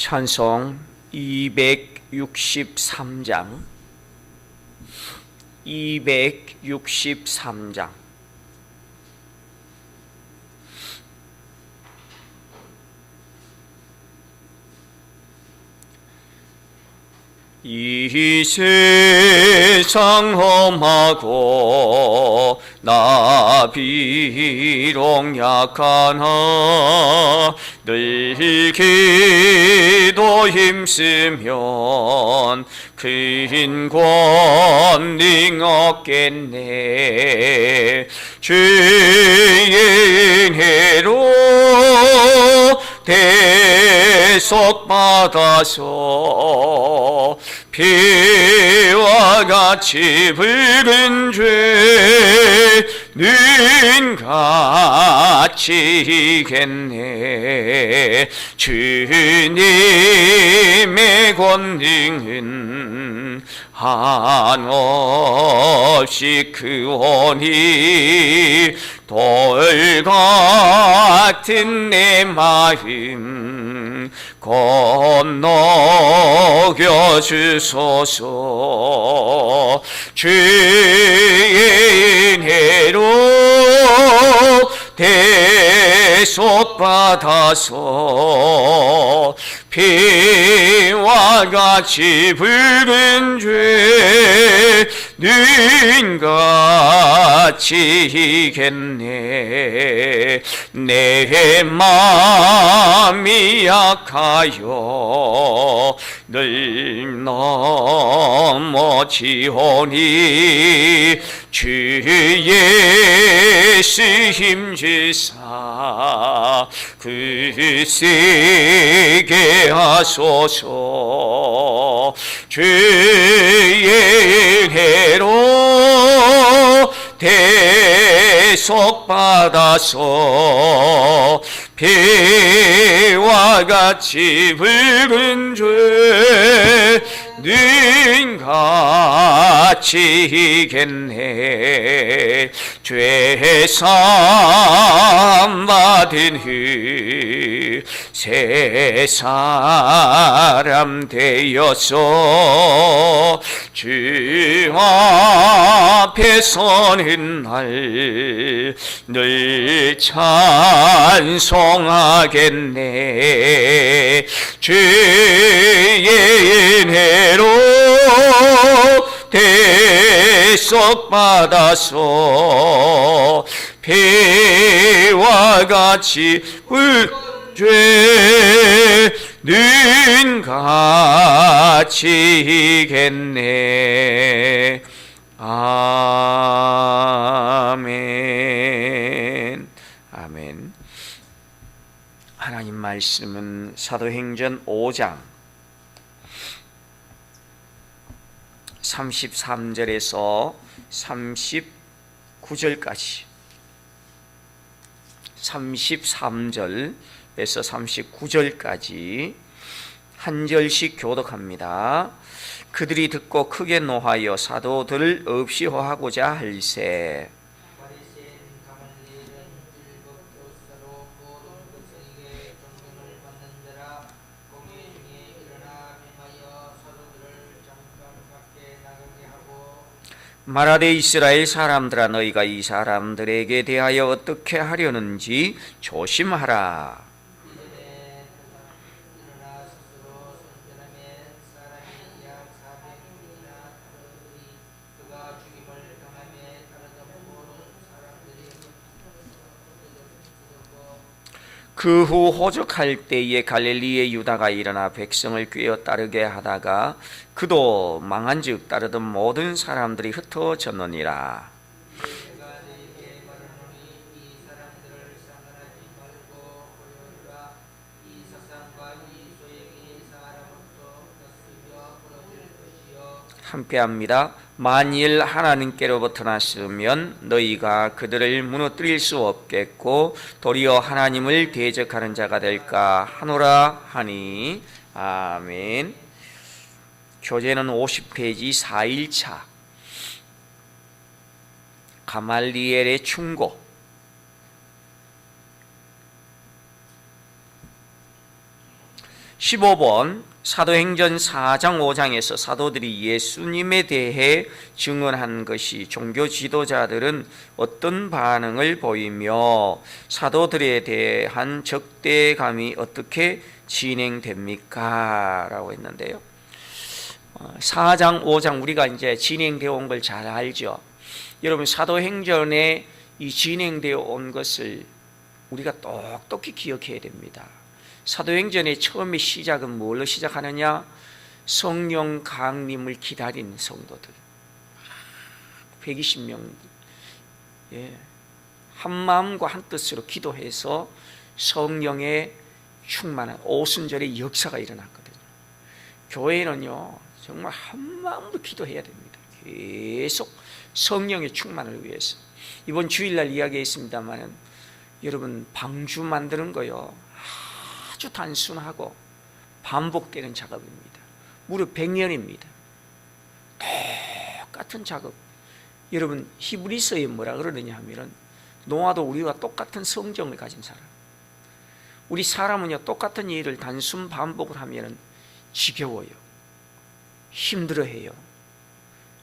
찬송 263장. 263장 이 세상 험하고 나 비록 약하나 늘 기도 힘쓰면 큰 권능 얻겠네. 주의 은혜로 대속 받아서 피와 같이 붉은 죄는 같이 겠네. 주님의 권능은 한없이 크오니 돌 같은 내 마음 건너겨 주소서. 주의 은혜로 대속 받아서 피와 같이 붉은 죄 는 같이겠네. 내 마음이 약하여 늘 넘어지오니 주의 예수 힘주사 그 세게 하소서. 주의 은혜로 대속 받아서 피와 같이 붉은 죄 는 같이겠네. 죄삼 받은 후새 사람 되어서 주 앞에 서는 날 늘 찬송하겠네. 주의 은혜 로 대속 받아서 피와 같이 죄는 같이겠네. 아멘. 아멘. 하나님 말씀은 사도행전 5장 33절에서 39절까지 33절에서 39절까지 한 절씩 교독합니다. 그들이 듣고 크게 노하여 사도들을 없이 호하고자 할세 말하되 이스라엘 사람들아 너희가 이 사람들에게 대하여 어떻게 하려는지 조심하라 이전에 일어나 스스로 선전하면 사람이 약 400명이나 다르더니 그가 죽임을 당하며 다르던 모든 사람들이 흩어졌고 그 후 호적할 때에 갈릴리의 유다가 일어나 백성을 꿰어 따르게 하다가 그도 망한즉 따르던 모든 사람들이 흩어졌느니라 함께합니다. 만일 하나님께로부터 났으면 너희가 그들을 무너뜨릴 수 없겠고 도리어 하나님을 대적하는 자가 될까 하노라 하니 아멘. 교재는 50페이지 4일차. 가말리엘의 충고. 15번 사도행전 4장 5장에서 사도들이 예수님에 대해 증언한 것이 종교 지도자들은 어떤 반응을 보이며 사도들에 대한 적대감이 어떻게 진행됩니까? 라고 했는데요. 어, 4장 5장 우리가 이제 진행되어 온 걸 잘 알죠. 여러분 사도행전에 이 진행되어 온 것을 우리가 똑똑히 기억해야 됩니다. 사도행전의 처음에 시작은 뭘로 시작하느냐? 성령 강림을 기다린 성도들. 120명. 예. 한 마음과 한 뜻으로 기도해서 성령의 충만한 오순절의 역사가 일어났거든요. 교회는요, 정말 한 마음으로 기도해야 됩니다. 계속 성령의 충만을 위해서. 이번 주일날 이야기했습니다만은 여러분 방주 만드는 거요 아주 단순하고 반복되는 작업입니다. 무려 100년입니다. 똑같은 작업. 여러분 히브리서에 뭐라 그러느냐 하면은 노아도 우리와 똑같은 성정을 가진 사람. 우리 사람은요 똑같은 일을 단순 반복을 하면은 지겨워요. 힘들어해요.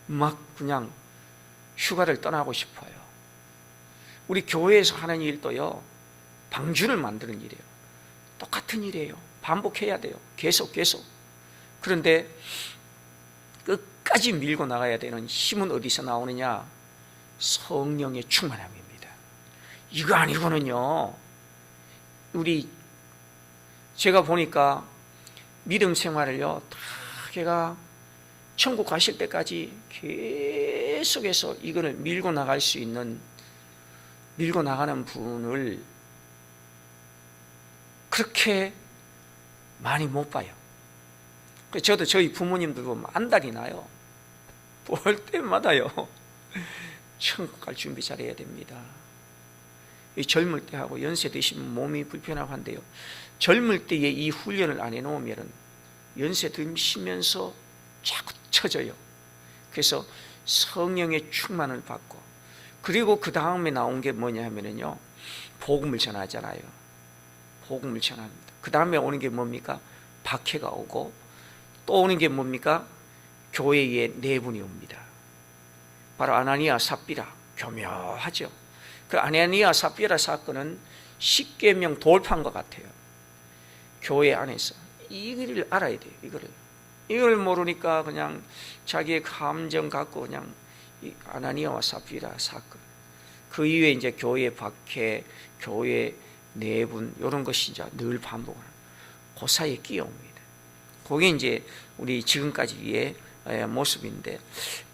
막 그냥 휴가를 떠나고 싶어요. 우리 교회에서 하는 일도요 방주를 만드는 일이에요. 똑같은 일이에요. 반복해야 돼요. 계속 계속. 그런데 끝까지 밀고 나가야 되는 힘은 어디서 나오느냐? 성령의 충만함입니다. 이거 아니고는요. 우리 제가 보니까 믿음 생활을요. 다 걔가 천국 가실 때까지 계속해서 이거를 밀고 나갈 수 있는 밀고 나가는 분을 그렇게 많이 못 봐요. 그 저도 저희 부모님들 보면 안달이 나요. 볼 때마다요. 천국 갈 준비 잘해야 됩니다. 이 젊을 때 하고 연세 드시면 몸이 불편하고 한데요. 젊을 때에 이 훈련을 안 해놓으면 연세 드시면서 자꾸 처져요. 그래서 성령의 충만을 받고 그리고 그 다음에 나온 게 뭐냐 하면은요. 복음을 전하잖아요. 복음을 전합니다. 그 다음에 오는 게 뭡니까? 박해가 오고 또 오는 게 뭡니까? 교회의 내분이 옵니다. 바로 아나니아 삽비라 교묘하죠. 그 아나니아 삽비라 사건은 십계명 것 같아요. 교회 안에서 이거를 알아야 돼요. 이거를 이걸 모르니까 그냥 자기의 감정 갖고 그냥 이 아나니아와 삽비라 사건 그 이후에 이제 교회 박해, 교회 내분 이런 것이 이제 늘 반복하는 그 사이에 끼어옵니다. 그게 이제 우리 지금까지의 에, 모습인데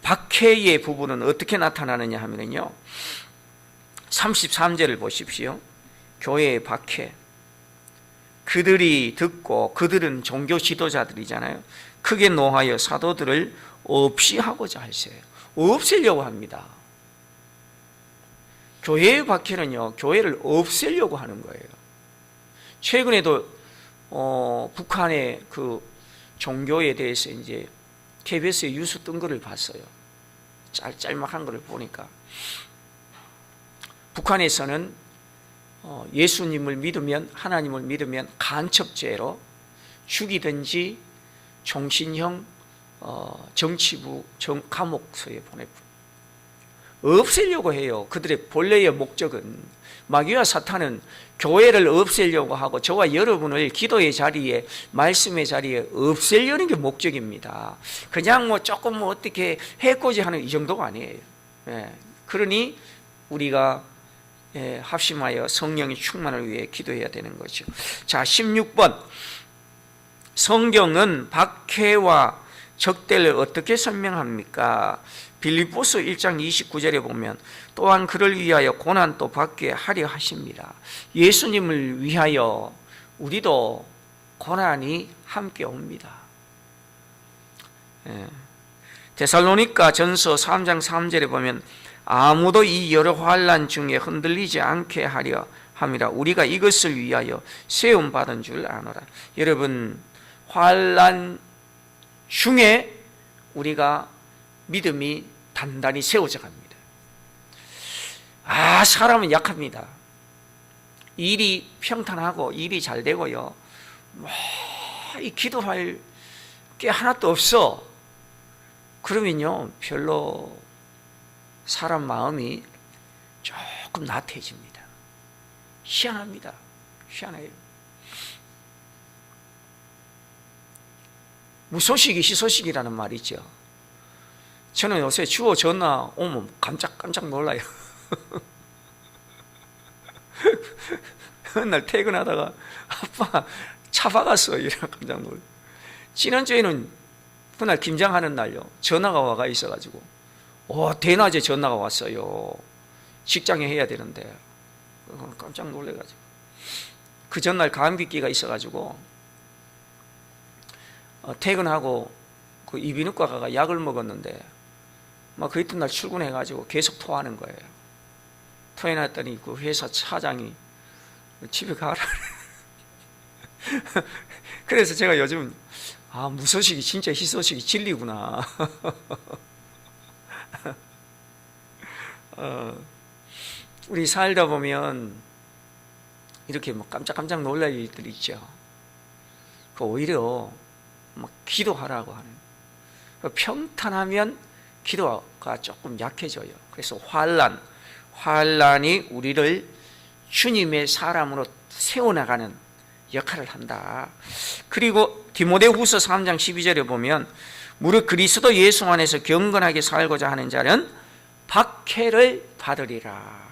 박해의 부분은 어떻게 나타나느냐 하면요. 33절을 보십시오. 교회의 박해. 그들이 듣고 그들은 종교 지도자들이잖아요. 크게 노하여 사도들을 없이 하고자 하세요. 없애려고 합니다. 교회의 박해는요, 교회를 없애려고 하는 거예요. 최근에도 어, 북한의 그 종교에 대해서 이제 KBS에 뉴스 뜬 거를 봤어요. 짤, 짤막한 거를 보니까 북한에서는 어, 예수님을 믿으면 하나님을 믿으면 간첩죄로 죽이든지 종신형 어, 정치부 정, 감옥소에 보내 없애려고 해요. 그들의 본래의 목적은 마귀와 사탄은 교회를 없애려고 하고 저와 여러분을 기도의 자리에 말씀의 자리에 없애려는 게 목적입니다. 그냥 뭐 조금 뭐 어떻게 해코지 하는 이 정도가 아니에요. 예. 그러니 우리가 예, 합심하여 성령의 충만을 위해 기도해야 되는 거죠. 자, 16번. 성경은 박해와 적대를 어떻게 설명합니까? 빌립보서 1장 29절에 보면 또한 그를 위하여 고난도 받게 하려 하십니다. 예수님을 위하여 우리도 고난이 함께 옵니다. 예. 데살로니가 전서 3장 3절에 보면 아무도 이 여러 환란 중에 흔들리지 않게 하려 함이라 우리가 이것을 위하여 세움 받은 줄 아노라. 여러분 환란 중에 우리가 믿음이 단단히 세워져 갑니다. 아, 사람은 약합니다. 일이 평탄하고 일이 잘 되고요. 이 기도할 게 하나도 없어. 그러면요, 별로 사람 마음이 조금 나태해집니다. 희한합니다. 희한해요. 무소식이 희소식이라는 말이 있죠. 저는 요새 주어 전화 오면 깜짝깜짝 놀라요. 어느 날 퇴근하다가 아빠 차 박았어 이래 깜짝 놀라. 지난주에는 그날 김장하는 날요 전화가 와가 있어가지고 와 대낮에 전화가 왔어요. 직장에 해야 되는데 깜짝 놀래가지고 그 전날 감기기가 있어가지고 어, 퇴근하고 그 이비인후과 가가 약을 먹었는데 막 그 이튿날 출근해가지고 계속 토하는 거예요. 토해놨더니 그 회사 차장이 집에 가라. 그래서 제가 요즘 아 무소식이 진짜 희소식이 진리구나. 어, 우리 살다 보면 이렇게 뭐 깜짝깜짝 놀랄 일들이 있죠. 그 오히려 막 기도하라고 하는. 그 평탄하면 기도가 조금 약해져요. 그래서 환란, 환란이 우리를 주님의 사람으로 세워나가는 역할을 한다. 그리고 디모데후서 3장 12절에 보면 무릇 그리스도 예수 안에서 경건하게 살고자 하는 자는 박해를 받으리라.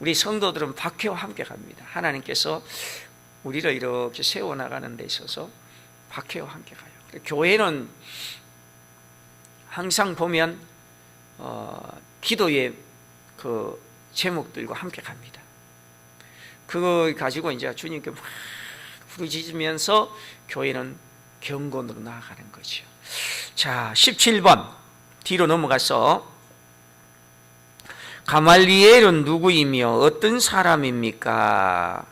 우리 성도들은 박해와 함께 갑니다. 하나님께서 우리를 이렇게 세워나가는 데 있어서 박해와 함께 가요. 교회는 항상 보면 어, 기도의 그 제목들과 함께 갑니다. 그거 가지고 이제 주님께 막 부르짖으면서 교회는 경건으로 나아가는 거죠. 자, 17번 뒤로 넘어가서 가말리엘은 누구이며 어떤 사람입니까?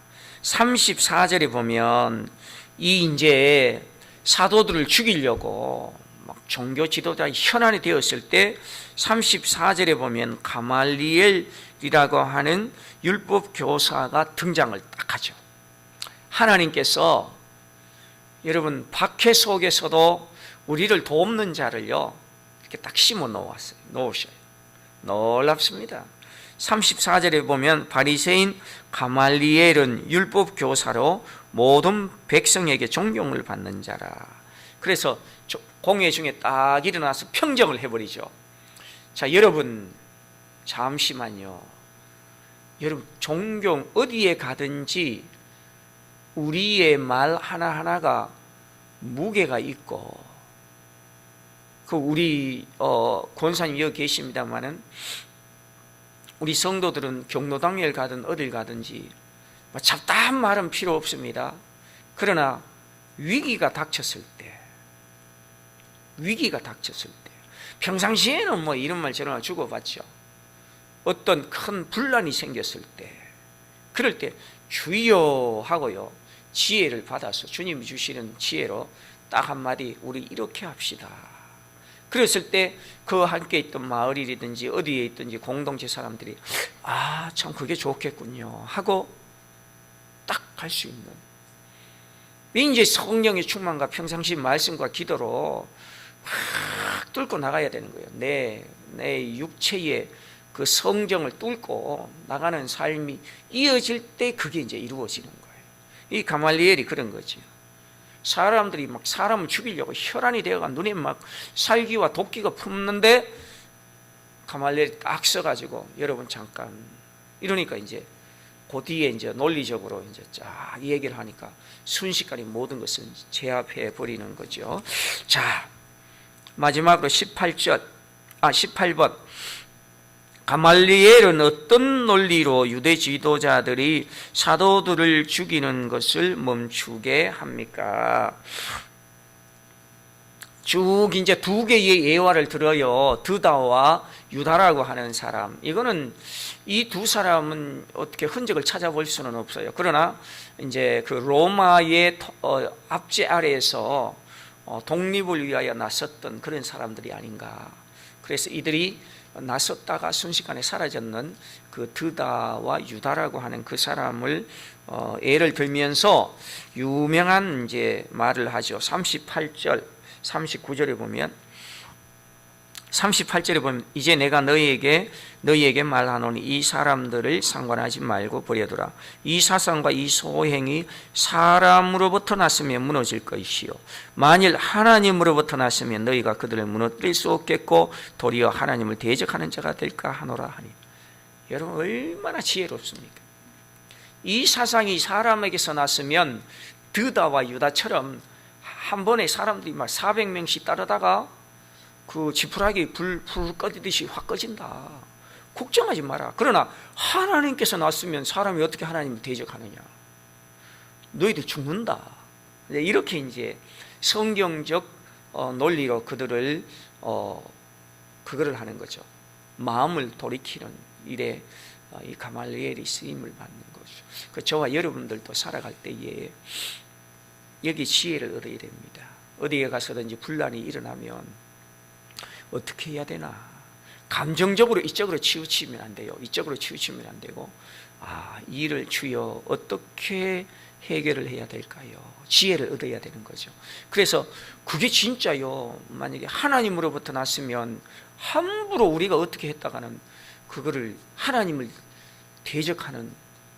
34절에 보면 이 이제 사도들을 죽이려고 막 종교 지도자 현안이 되었을 때 34절에 보면 가말리엘이라고 하는 율법 교사가 등장을 딱 하죠. 하나님께서 여러분 박해 속에서도 우리를 돕는 자를요 이렇게 딱 심어 놓았어요. 놓으셔요. 놀랍습니다. 34절에 보면 바리새인 가말리엘은 율법 교사로 모든 백성에게 존경을 받는 자라. 그래서 공회 중에 딱 일어나서 평정을 해버리죠. 자, 여러분 잠시만요. 여러분 존경 어디에 가든지 우리의 말 하나 하나가 무게가 있고 그 우리 어, 권사님 여기 계십니다만은 우리 성도들은 경로당에 가든 어딜 가든지 뭐 잡다한 말은 필요 없습니다. 그러나 위기가 닥쳤을 때, 위기가 닥쳤을 때, 평상시에는 뭐 이런 말 저런 말 주고받죠. 어떤 큰 분란이 생겼을 때, 그럴 때 주여 하고요 지혜를 받아서 주님이 주시는 지혜로 딱 한마디 우리 이렇게 합시다. 그랬을 때 그 함께 있던 마을이든지 어디에 있든지 공동체 사람들이 아 참 그게 좋겠군요 하고 딱 갈 수 있는. 이제 성령의 충만과 평상시 말씀과 기도로 확 뚫고 나가야 되는 거예요. 내, 내 육체의 그 성정을 뚫고 나가는 삶이 이어질 때 그게 이제 이루어지는 거예요. 이 가말리엘이 그런 거죠 사람들이 막 사람을 죽이려고 혈안이 되어가 눈에 막 살기와 도끼가 품는데 가말리엘이 딱 써가지고 여러분 잠깐 이러니까 이제 그 뒤에 이제 논리적으로 이제 쫙 얘기를 하니까 순식간에 모든 것을 제압해 버리는 거죠. 자 마지막으로 18절 아 18번 가말리엘은 어떤 논리로 유대 지도자들이 사도들을 죽이는 것을 멈추게 합니까? 쭉 이제 두 개의 예화를 들어요. 드다와 유다라고 하는 사람. 이거는 이 두 사람은 어떻게 흔적을 찾아볼 수는 없어요. 그러나 이제 그 로마의 어, 압제 아래에서 어, 독립을 위하여 나섰던 그런 사람들이 아닌가. 그래서 이들이 나섰다가 순식간에 사라졌는 그 드다와 유다라고 하는 그 사람을 어, 예를 들면서 유명한 이제 말을 하죠. 38절, 39절에 보면 38절에 보면 이제 내가 너희에게 너희에게 말하노니 이 사람들을 상관하지 말고 버려두라. 이 사상과 이 소행이 사람으로부터 났으면 무너질 것이요. 만일 하나님으로부터 났으면 너희가 그들을 무너뜨릴 수 없겠고 도리어 하나님을 대적하는 자가 될까 하노라 하니. 여러분 얼마나 지혜롭습니까? 이 사상이 사람에게서 났으면 드다와 유다처럼 한 번에 사람들이 막 400명씩 따르다가 그 지푸라기 불, 불 꺼지듯이 확 꺼진다. 걱정하지 마라. 그러나 하나님께서 났으면 사람이 어떻게 하나님을 대적하느냐? 너희들 죽는다. 이제 이렇게 이제 성경적 어, 논리로 그들을 어, 그거를 하는 거죠. 마음을 돌이키는 일에 어, 이 가말리엘이 쓰임을 받는 거죠. 그 저와 여러분들도 살아갈 때에 여기 지혜를 얻어야 됩니다. 어디에 가서든지 분란이 일어나면 어떻게 해야 되나? 감정적으로 이쪽으로 치우치면 안 돼요. 이쪽으로 치우치면 안 되고, 아, 이 일을 주여 어떻게 해결을 해야 될까요? 지혜를 얻어야 되는 거죠. 그래서 그게 진짜요. 만약에 하나님으로부터 났으면 함부로 우리가 어떻게 했다가는 그거를 하나님을 대적하는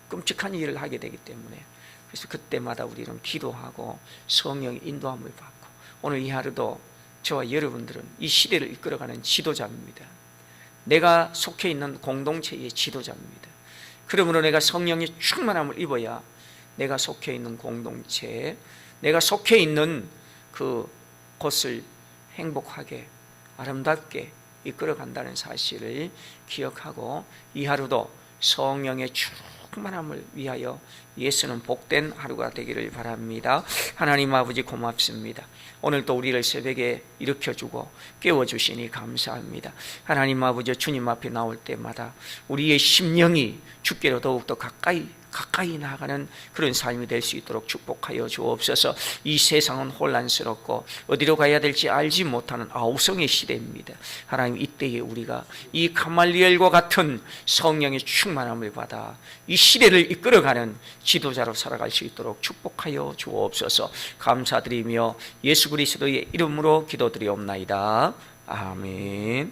끔찍한 일을 하게 되기 때문에 그래서 그때마다 우리는 기도하고 성령의 인도함을 받고 오늘 이 하루도 저와 여러분들은 이 시대를 이끌어가는 지도자입니다. 내가 속해 있는 공동체의 지도자입니다. 그러므로 내가 성령의 충만함을 입어야 내가 속해 있는 공동체에 내가 속해 있는 그 곳을 행복하게 아름답게 이끌어간다는 사실을 기억하고 이 하루도 성령의 충 만함을 위하여 예수는 복된 하루가 되기를 바랍니다. 하나님 아버지 고맙습니다. 오늘 또 우리를 새벽에 일으켜주고 깨워주시니 감사합니다. 하나님 아버지 주님 앞에 나올 때마다 우리의 심령이 주께로 더욱더 가까이 가까이 나가는 그런 삶이 될 수 있도록 축복하여 주옵소서. 이 세상은 혼란스럽고 어디로 가야 될지 알지 못하는 아우성의 시대입니다. 하나님 이때에 우리가 이 가말리엘과 같은 성령의 충만함을 받아 이 시대를 이끌어가는 지도자로 살아갈 수 있도록 축복하여 주옵소서. 감사드리며 예수 그리스도의 이름으로 기도드리옵나이다. 아멘.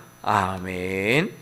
아멘.